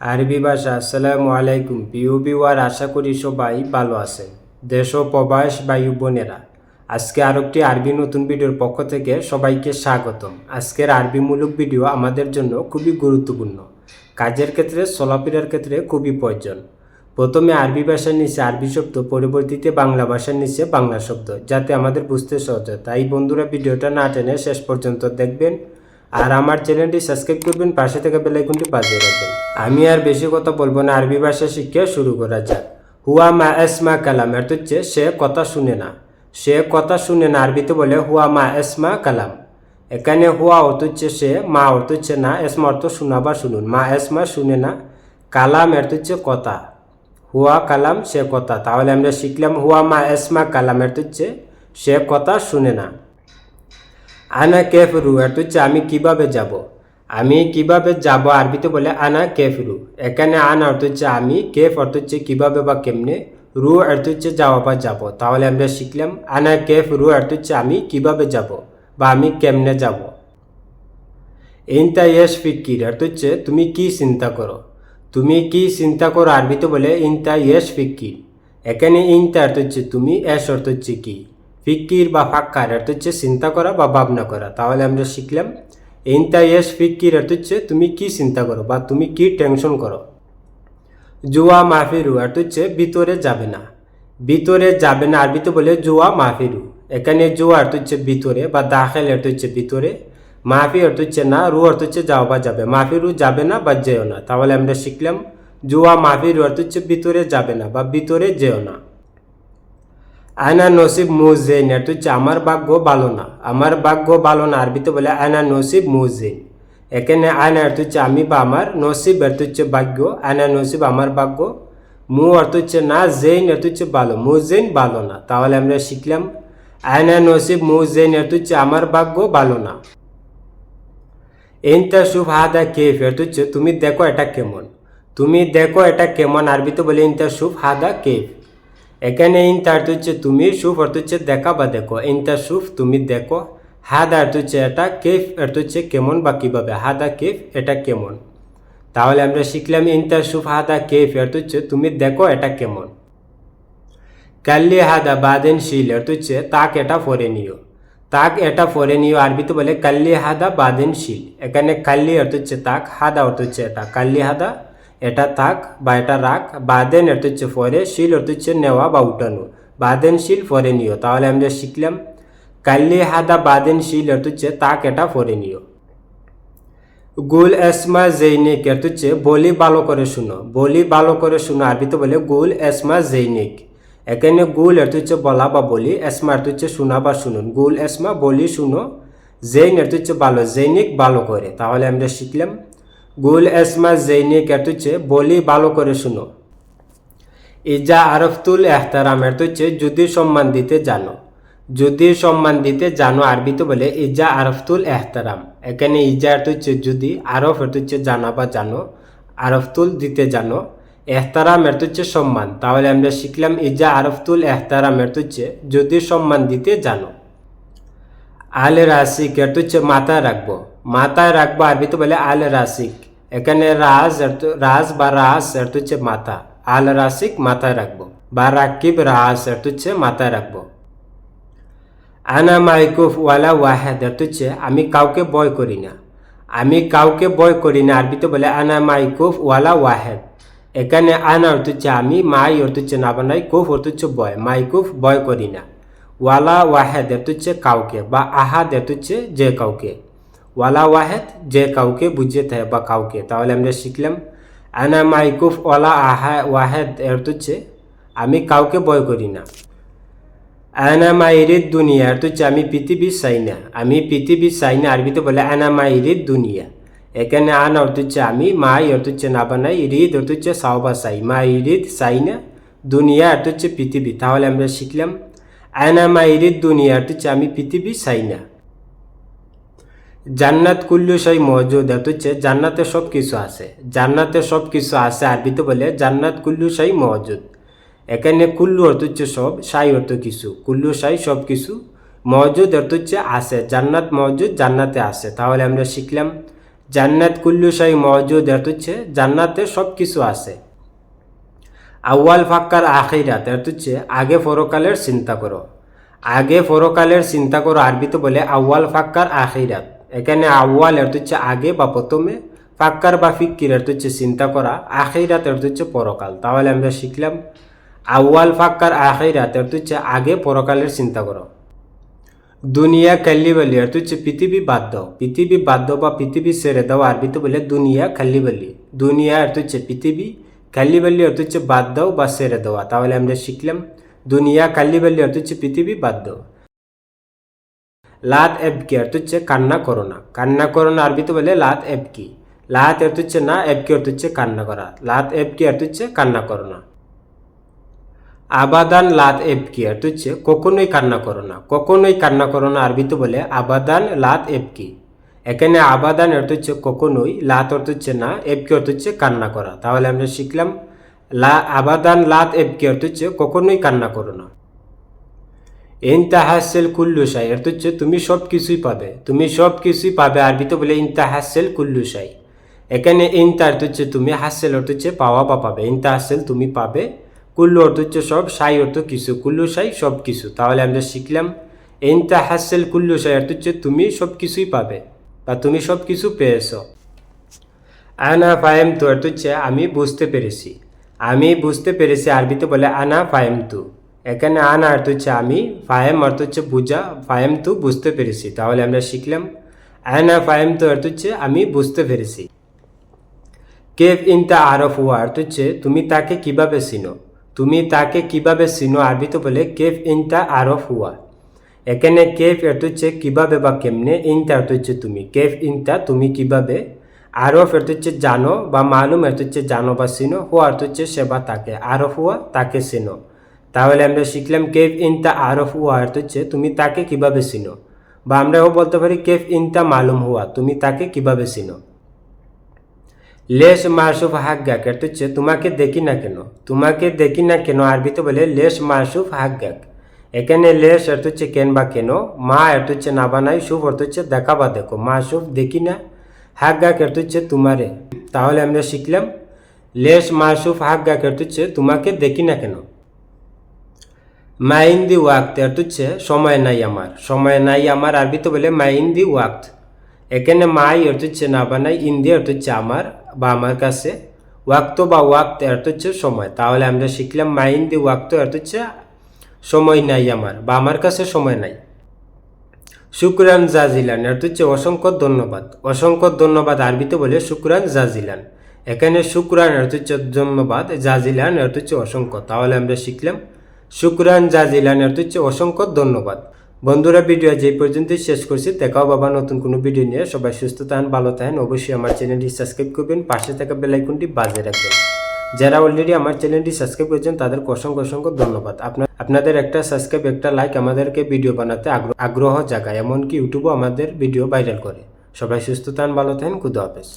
আরবি ভাষা, আসসালামু আলাইকুম প্রিয় বিওয়ার আশা করি সবাই ভালো আছেন। দেশ ও প্রবাস বায়ু বোনেরা, আজকে আর একটি আরবি নতুন ভিডিওর পক্ষ থেকে সবাইকে স্বাগতম। আজকের আরবিমূলক ভিডিও আমাদের জন্য খুবই গুরুত্বপূর্ণ। কাজের ক্ষেত্রে, চলাফেরার ক্ষেত্রে খুবই প্রয়োজন। প্রথমে আরবি ভাষার নিচে আরবি শব্দ, পরবর্তীতে বাংলা ভাষার নিচে বাংলা শব্দ, যাতে আমাদের বুঝতে সহজ হয়। তাই বন্ধুরা, ভিডিওটা না টেনে শেষ পর্যন্ত দেখবেন। আর আমার চ্যানেলটি সাবস্ক্রাইব করবেন, পাশে থেকে বেলাইকনটি বাজিয়ে রাখবেন। আমি আর বেশি কথা বলব না, আরবি ভাষা শিক্ষা শুরু করা যাক। হুয়া মা এসমা কালাম, এর হচ্ছে সে কথা শুনে না। সে কথা শুনে না, আরবিতে বলে হুয়া মা এসমা কালাম। এখানে হুয়া অর্থ হচ্ছে সে, মা অর্থ হচ্ছে না, এসমা অর্থ শোনা বা শুনুন। মা এসমা শুনে না, কালাম এর হচ্ছে কথা। হুয়া কালাম, সে কথা। তাহলে আমরা শিখলাম হুয়া মা এসমা কালাম, এর হচ্ছে সে কথা শুনে না। আনা কেফরু এর হচ্ছে আমি কীভাবে যাব? আমি কীভাবে যাব আরবিতে বলে আনা কেফরু এখানে আনা অর্থ হচ্ছে আমি, কেফ অর্থ হচ্ছে কীভাবে বা কেমনে। রু অর্থ হচ্ছে যাওয়া বা যাব। তাহলে আমরা শিখলাম, আনা কেফ রু অর্থ হচ্ছে আমি কীভাবে যাব বা আমি কেমনে যাব। ইনতা ইয়েস ফিকির অর্থ হচ্ছে তুমি কি চিন্তা করো? তুমি কি চিন্তা করো আরবিতে বলে ইনতা ইয়েস ফিকির। এখানে ইনতা অর্থ হচ্ছে তুমি এস অর্থ হচ্ছে কি। ফিকির বা ফাক্কার অর্থ হচ্ছে চিন্তা করা বা ভাবনা করা। তাহলে আমরা শিখলাম ইনতা ইয়েস ফিকির অর্থ হচ্ছে তুমি কি চিন্তা করো বা তুমি কি টেনশন করো। জুয়া মাফিরু অর্থ হচ্ছে ভিতরে যাবে না। ভিতরে যাবে না, আরবিতে বলে জুয়া মাফিরু। এখানে জুয়া অর্থ হচ্ছে ভিতরে বা দাখেল অর্থ হচ্ছে ভিতরে। মাফি অর্থ হচ্ছে না, রু অর্থ হচ্ছে যাও বা যাবে। মাফিরু যাবে না বা যেও না। তাহলে আমরা শিখলাম, জুয়া মাফিরু অর্থ হচ্ছে ভিতরে যাবে না বা ভিতরে যেও না। আয়না নসিব মুজেন অর্থ হচ্ছে আমার ভাগ্য ভালো না। আমার ভাগ্য ভালো না, আরবিতে বলে আয়না নসিব মুজেন এখানে আয়না অর্থ হচ্ছে আমি বা আমার, নসিব অর্থ হচ্ছে ভাগ্য, আয়না নসিব আমার ভাগ্য। মু অর্থ হচ্ছে না, জেইন অর্থ হচ্ছে ভালো মুজেন ভালো না। তাহলে আমরা শিখলাম, আয়না নসিব মুজেন অর্থ হচ্ছে আমার ভাগ্য ভালো না। শুভ হাদা কেফ অর্থ হচ্ছে তুমি দেখো এটা কেমন। তুমি দেখো এটা কেমন, আরবিতে বলে ইনতা শুভ হাদা কেফ। এখানে ইনতা অর্থ হচ্ছে তুমি শুভ অর্থ হচ্ছে দেখা বা দেখো। ইনতা শুভ তুমি দেখো। হাদা অর্থ হচ্ছে এটা, কেফ অর্থ হচ্ছে কেমন বা কীভাবে? হাদা, কেফ, এটা কেমন? তাহলে আমরা শিখলাম ইনতা শুভ হাদা, কেফ অর্থ হচ্ছে তুমি দেখো এটা কেমন। কাল্লি হাদা বাদেন শিল অর্থ হচ্ছে তাক এটা পরে নিও। তাক এটা ফরে নিও, আরবিতে বলে কাল্লি হাদা বাদেন শিল। এখানে কাল্লি অর্থ হচ্ছে তাক, হাদা অর্থ হচ্ছে এটা। কাল্লি হাদা এটা থাক বা এটা রাখ বাদেন অর্থ হচ্ছে পরে শিল অর্থ হচ্ছে নেওয়া বা উঠানো। বাদেন শিল পরে নিও। তাহলে আমরা শিখলাম, কাল্লি হাদা বাদেন শিল অর্থ হচ্ছে তাক এটা পরে নিও। গুল এসমা জৈনিক অর্থ হচ্ছে বলি ভালো করে শুনো। বলি ভালো করে শুনো, আরবিতে বলে গুল এসমা জৈনিক। এখানে গুল হচ্ছে বলা বা বলি, এসমা অর্থ হচ্ছে শোনা বা শুনুন। গুল এসমা বলি শুনো অর্থ হচ্ছে ভালো, জৈনিক ভালো করে। তাহলে আমরা শিখলাম গুল এসমা জৈনিক অর্থ হচ্ছে বলি ভালো করে শুনো। ইজা আরফতুল এহতারাম অর্থ হচ্ছে যদি সম্মান দিতে জানো। যদি সম্মান দিতে জানো, আরবিতে বলে, ইজা আরফতুল এহতারাম। এখানে ইজা অর্থ হচ্ছে যদি। আরফ অর্থ হচ্ছে জানা বা জানো। আরফতুল, দিতে জানো। এহতারাম এর হচ্ছে সম্মান। তাহলে আমরা শিখলাম, ইজা আরফতুল এহতারাম এর হচ্ছে যদি সম্মান দিতে জানো। আল রাসিক এর হচ্ছে মাথায় রাখব। মাথায় রাখব, আরবি তো বলে আল রাসিক এখানে রাজ রাজ বা রাস এর তো হচ্ছে মাথা। আল রাসিক মাথায় রাখব। বা রাকিব রাস এর তো হচ্ছে মাথায় রাখব। আনা মাইকুফ ওয়ালা ওয়াহেদ, এর তো হচ্ছে আমি কাউকে বয় করি না। আমি কাউকে বয় করি না আরবিতে বলে আনা মাইকুফ ওয়ালা ওয়াহেদ। এখানে আনা অর্থ হচ্ছে আমি, মাই অর্থ হচ্ছে না বানাই কুফ অর্থ হচ্ছে বয় মাইকুফ বয় করি না। ওয়ালা ওয়াহেদ এত হচ্ছে কাউকে বা আহাদ এত হচ্ছে যে কাউকে। ওয়ালা ওয়াহেদ যে কাউকে বুঝিয়ে থাকে বা কাউকে। তাহলে আমরা শিখলাম, আনা মাইকুফ ওয়ালা আহা ওয়াহেদ এর হচ্ছে আমি কাউকে বয় করি না। আনা মাইরিদ দুনিয়া এর হচ্ছে আমি পৃথিবী চাই না। আমি পৃথিবী চাই না, আরবিতে বলে আনা মাইরিদ দুনিয়া। এখানে আন অর্থ হচ্ছে আমি, মাই অর্থ হচ্ছে না বানাই রিদ অর্থ হচ্ছে সাওবা সাই মা ইরিদ সাই না, দুনিয়া অর্থ হচ্ছে পৃথিবী। তাহলে আমরা শিখলাম আয়না মা ইরিদ দুনিয়া অর্থ হচ্ছে আমি পৃথিবী চাই না। জান্নাত কুল্লু সাই মজুদ অর্থ হচ্ছে জান্নাতে সব কিছু আছে। জান্নাতে সব কিছু আছে আরবিতে বলে জান্নাত কুল্লু সাই মজুদ। এখানে কুল্লু অর্থ হচ্ছে সব, সাই অর্থ কিছু। কুল্লু সাই সব কিছু মজুদ অর্থ হচ্ছে আছে। জান্নাত মজুদ, জান্নাতে আছে। তাহলে আমরা শিখলাম, জান্নাত কুল্লু শাই মজুদ এর হচ্ছে জান্নাতে সব কিছু আছে। আউয়াল ফাক্কার আখিরাত এর হচ্ছে আগে পরকালের চিন্তা করো। আগে পরকালের চিন্তা করো আরবিতে বলে আউয়াল ফাক্কার আখিরাত এখানে আউয়াল এর হচ্ছে আগে বা প্রথমে, ফাক্কার বা ফিক্কির এর হচ্ছে চিন্তা করা আখিরাত এর হচ্ছে পরকাল। তাহলে আমরা শিখলাম, আউয়াল ফাক্কার আখিরাত এর হচ্ছে আগে পরকালের চিন্তা করো। দুনিয়া খাল্লিবালি অর্থ হচ্ছে পৃথিবী বাদ দাও। পৃথিবী বাদ দাও বা পৃথিবী ছেড়ে দাও, আরবিতে বলে দুনিয়া খাল্লিবালি দুনিয়া অর্থ হচ্ছে পৃথিবী খাল্লিবালি অর্থ হচ্ছে বাদ দাও বা সেরে দেওয়া তাহলে আমরা শিখলাম, দুনিয়া খাল্লিবালি অর্থ হচ্ছে পৃথিবী বাদ দাও। লাত এবকি অর্থ হচ্ছে কান্না করো না। কান্না করো না আরবিতে বলে লাত এবকি লাত অর্থ হচ্ছে না এবকি অর্থ হচ্ছে কান্না করা। লাত এবকি অর্থ হচ্ছে কান্না করো না। আবাদান লাত এবকি অর্থ হচ্ছে কখনোই কান্না করো না। কখনোই কান্না করো না আরবিতে বলে আবাদান লাত এবকি এখানে আবাদান অর্থ হচ্ছে কখনোই, লাত অর্থ হচ্ছে না এবকি অর্থ হচ্ছে কান্না করা। তাহলে আমরা শিখলাম, লা, আবাদান, লাত এবকি অর্থ হচ্ছে কখনোই কান্না করো না। ইনতাহাসেল কুল্লু সাই অর্থ হচ্ছে তুমি সব কিছুই পাবে। তুমি সব কিছুই পাবে আরবিতে বলে ইনতাহাসেল কুল্লু সাই এখানে ইনতা অর্থ হচ্ছে তুমি হাসেল অর্থ হচ্ছে পাওয়া বা পাবে। ইনতাহাসেল তুমি পাবে, কুল্লু অর্থ হচ্ছে সব সাই অর্থ কিছু, কুল্লু সাই সব কিছু তাহলে আমরা শিখলাম ইনতা হাসেল কুল্লু সাই অর্থ হচ্ছে তুমি সব কিছুই পাবে। বা তুমি সব কিছু পেয়েছ। আনা ফায়েম তু অর্থ হচ্ছে আমি বুঝতে পেরেছি। আমি বুঝতে পেরেছি আরবিতে বলে আনা ফায়েম তু এখানে আনা অর্থ হচ্ছে আমি ফায়েম অর্থ হচ্ছে বুঝা ফায়েম তু বুঝতে পেরেছি। তাহলে আমরা শিখলাম, আনা ফায়েম তু অর্থ হচ্ছে আমি বুঝতে পেরেছি। কেফ ইনতা আরফ হুয়া অর্থ হচ্ছে তুমি তাকে কীভাবে চিনো? তুমি তাকে কীভাবে চিনো আরবিতে বলে কেফ ইনতা আরফ হুয়া? এখানে কেফ অর্থ হচ্ছে কীভাবে বা কেমনে ইনতা অর্থ হচ্ছে তুমি, কেফ ইনতা তুমি কীভাবে আরফ অর্থ হচ্ছে জানো বা মালুম অর্থ হচ্ছে জানো বা চিনো, হুয়া অর্থ হচ্ছে সেবা তাকে, আরফ হুয়া তাকে চিনো। তাহলে আমরা শিখলাম কেফ ইনতা আরফ, হুয়া অর্থ হচ্ছে তুমি তাকে কীভাবে চিনো। বা আমরাও বলতে পারি কেফ ইনতা মালুম, হুয়া তুমি তাকে কীভাবে চিনো। লেশ, মাসুফ হাগ্গাক এটা হচ্ছে তোমাকে দেখি না কেন? তোমাকে দেখি না কেন? আরবিতে বলে লেশ, মাসুফ হাগ্গাক এখানে লেস অর্থ হচ্ছে কেন বা কেন মা অর্থ হচ্ছে না বানাই শুভ অর্থ হচ্ছে দেখা বা দেখো মাসুফ দেখি না হাগ্গাক অর্থ হচ্ছে তোমারে তাহলে আমরা শিখলাম লেশ মাসুফ হাগ্গাক অর্থ হচ্ছে তোমাকে দেখি না কেন মাইন্দি ওয়াক্ত অর্থ হচ্ছে সময় নাই আমার সময় নাই আমার আরবিতে বলে মাইন্দি ওয়াক্ত এখানে মাই অর্থ হচ্ছে না বানাই ইন্দি অর্থ হচ্ছে আমার বা আমার কাছে ওয়াক্ত বা ওয়াক্ত অর্থ হচ্ছে সময় তাহলে আমরা শিখলাম মাইন্দি ওয়াক্ত অর্থ হচ্ছে সময় নাই আমার, বা আমার কাছে সময় নাই। শুক্রান জাজিলান অর্থ হচ্ছে অসংখ্য ধন্যবাদ। অসংখ্য ধন্যবাদ আরবিতে বলে শুক্রান জাজিলান। এখানে শুক্রান অর্থ হচ্ছে ধন্যবাদ, জাজিলান অর্থ হচ্ছে অসংখ্য। তাহলে আমরা শিখলাম, শুক্রান জাজিলান অর্থ হচ্ছে অসংখ্য ধন্যবাদ। বন্ধুরা, ভিডিও যে পর্যন্তই শেষ করছি। দেখাও বাবা নতুন কোনো ভিডিও নিয়ে। সবাই সুস্থ থাকেন, ভালো থাকেন। অবশ্যই আমার চ্যানেলটি সাবস্ক্রাইব করবেন। পাশে থাকা বেলাইকনটি বাজে রাখবেন। যারা অলরেডি আমার চ্যানেলটি সাবস্ক্রাইব করেছেন তাদের অসংখ্য অসংখ্য ধন্যবাদ। আপনার, আপনাদের একটা সাবস্ক্রাইব একটা লাইক আমাদেরকে ভিডিও বানাতে আগ্রহ জাগায়, এমনকি ইউটিউবও আমাদের ভিডিও ভাইরাল করে। সবাই সুস্থ থান, ভালো থাকেন, খুদা হাফেজ।